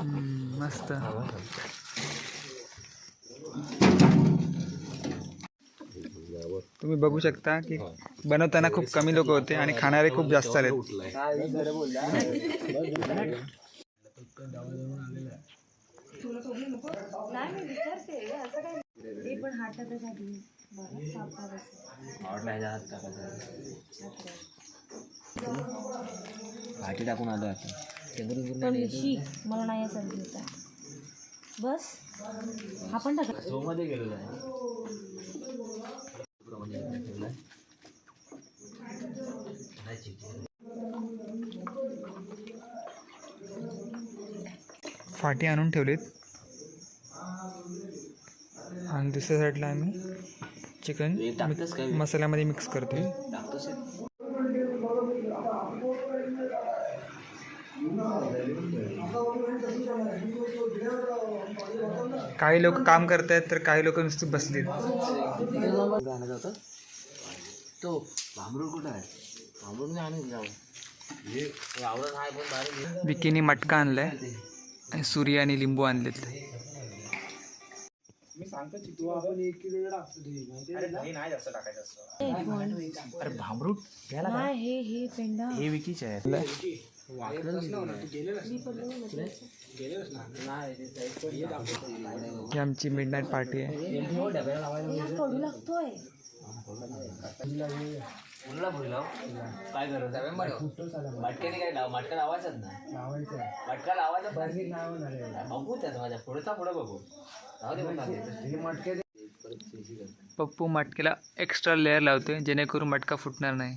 हम्म, मस्त तुम्ही बघू शकता की बनवताना खूप कमी लोक होते आणि खाणारे खूप जास्त आले टाकून आलो आता. पण शी मला नाही असं घ्यायचा बस हा पण टाका मध्ये गेलेलो आहे. फाटी आणून ठेवलीत. आणि दुसऱ्या साईडला आम्ही चिकन मसाल्यामध्ये मिक्स करतोय. टाकतोस काही लोक काम करतायत तर काही लोक नुसते जातं तो कुठं आहे? मी आणून जाऊ हे विकीने मटका आणलाय आणि सूर्य आणि लिंबू आणलेत. अरे भांबरूड घ्यायला नाही हे हे पेंडा. हे विकीचे आहे ही आमची मिड नाईट पार्टी आहे हा कडू लागतोय. मुलाला भुई लाव. काय करत मटक्याने काय लाव मटका? लावायचाच नाही मटका लावायचा बघू त्याच माझ्या पुढचा पुढे बघू. राहू दे मग पप्पू मटक्याला एक्स्ट्रा लेअर लावतोय जेणेकरून मटका फुटणार नाही.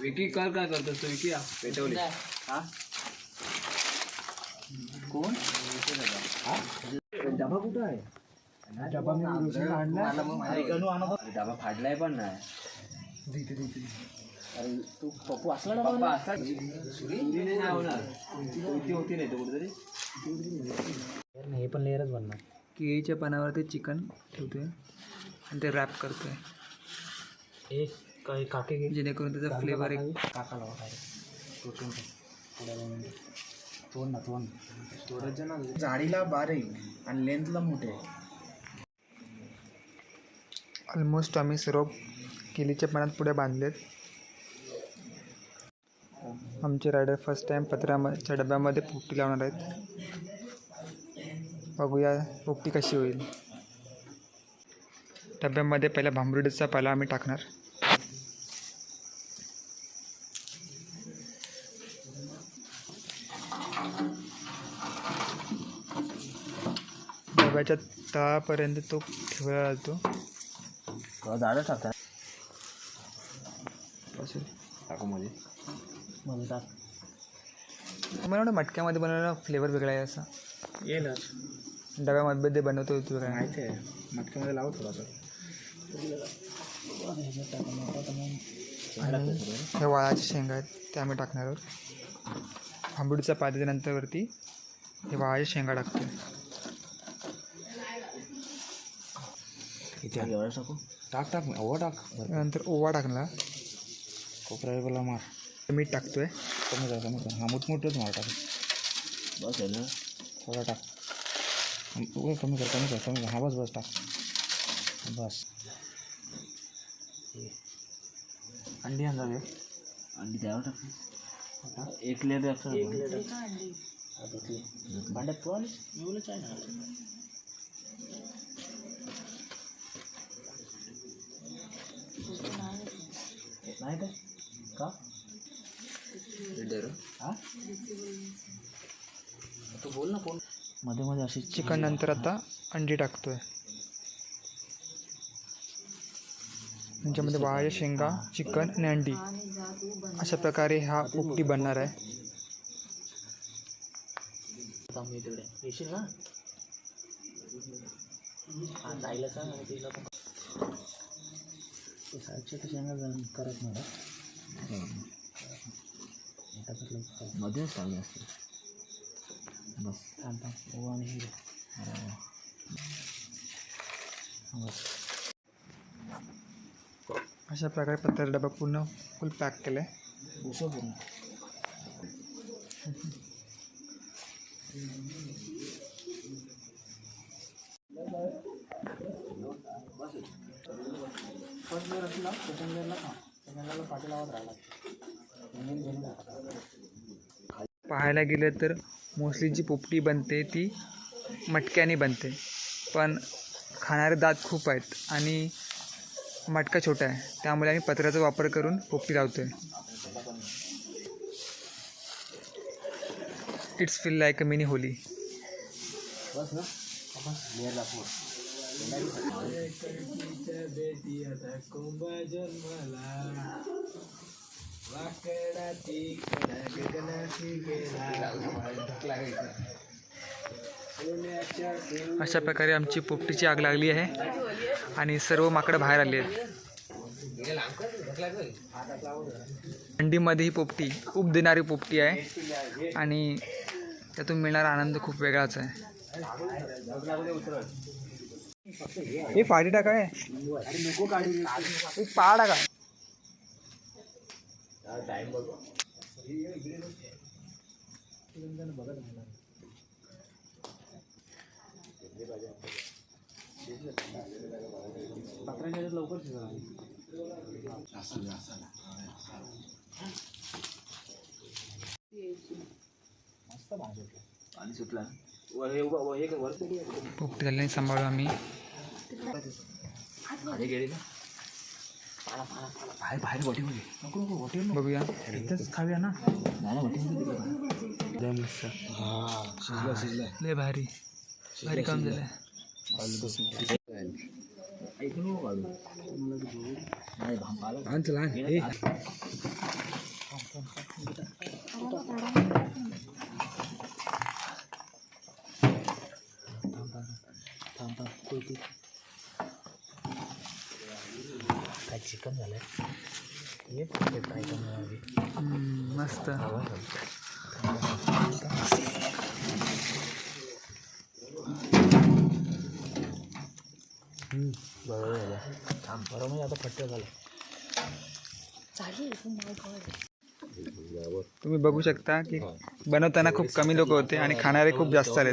विकी कर काय करतोस तू विकी? पेटवली. हा? कोण? डबा कुठं आहे? डबा डबा फाडलाय पण नाही. अरे तू पप्पू असला डबा पप्पा असला? नाही होणार होती नाही तो कुठेतरी? हे पण लेअरच बनणार. केळीच्या पानावरती चिकन ठेवतोय आणि ते रॅप करतोय. एक काही काके घे. जेणेकरून त्याचा फ्लेवर एक काका लावा काय तोंड ना तोंड ना. जाडीला बारीक आणि लेंथला मोठे. ऑलमोस्ट आम्ही सर्व केळीच्या पानात पुढे बांधलेत. आमचे रायडर फर्स्ट टाईम पत्र्याच्या डब्यामध्ये पोपटी लावणार आहेत. बघूया पोपटी कशी होईल. डब्यामध्ये पहिला भांबरुडीचा पाला आम्ही टाकणार. डब्याच्या तळापर्यंत तो ठेवला जातो. असेल टाकू मध्ये. मला वाटतं मटक्यामध्ये बनवलेला फ्लेवर वेगळा आहे असा. येईलच डब्यामध्ये ते बनवतो तू काय? माहिती आहे. मटक्यामध्ये लावू थोडासा. आणि हे वाळाचे शेंगा आहेत ते आम्ही टाकणार आहोत. आंबुडीचा पाण्याच्या नंतरवरती हे वाळाचे शेंगा टाकतो किती एवढं टाकू? टाक टाक ओवा टाक. नंतर ओवा टाकला. कोपऱ्याला मार. मीठ टाकतोय. कमी कर कमी कर हा मोठमोठंच मार टाक. बस आहे ना. थोडा टाक. कमी कर कमी कर कमी कर. हा बस बस टाक. बस. अंडी आण जाऊया. अंडी द्यावं टाक एक लेअर भांड्यात तू आलीस एवढंच आहे ना. नाही काय का हा तू बोल ना कोण मध्ये मध्ये अशी चिकन नंतर आता अंडी टाकतोय. त्याच्यामध्ये वाळाच्या शेंगा चिकन आणि अंडी. अशा प्रकारे हा पोपटी बनणार आहे. शेंगा करत नाही. मध्येच असते. बस थांब थांब ओ आणि अशा प्रकारे पत्र्याचा डबा पूर्ण फुल पॅक केला आहे उसं पूर्ण फर्स्ट लेअर असला सेकंड लेअरला खा सेकंड लेअरला पाठी लावत राहिला पाहायला गेलं तर मोस्टली जी पोपटी बनते ती मटक्याने बनते. पण खाणारे दात खूप आहेत आणि मटका छोटा आहे. त्यामुळे आम्ही पत्र्याचा वापर करून पोपटी लावतो आहे it's feel like a mini Holi. अशा प्रकारे आमची पोपटीची आग लागली आहे आणि सर्व माकडं बाहेर आली आहेत. अंडीमध्ये ही पोपटी खूप देणारी पोपटी आहे आणि त्यातून मिळणारा आनंद खूप वेगळाच आहे. हे फाडी टाका आहे पाडा का टाका पत्राच्या ह्याच्यात लवकर शिजवणार मस्त भाजी पाणी सुटला हे उभं हे वर पोपटी झाल्याने सांभाळू आम्ही खाली गेली ना? बाहेर बाहेर वाटी म्हणजे नको नको वाटी बघूया इथंच खाऊया ना। नाही वाटी शिजला शिजला लय भारी। भारी काय चिकन झालंय ये ते ट्राय करणार आधी मस्त. बरोबर झालं. थांब बरोबर म्हणजे आता फट्ट झालं. तुम्ही बघू शकता की बनवताना खूप कमी लोक होते आणि खाणारे खूप जास्त आले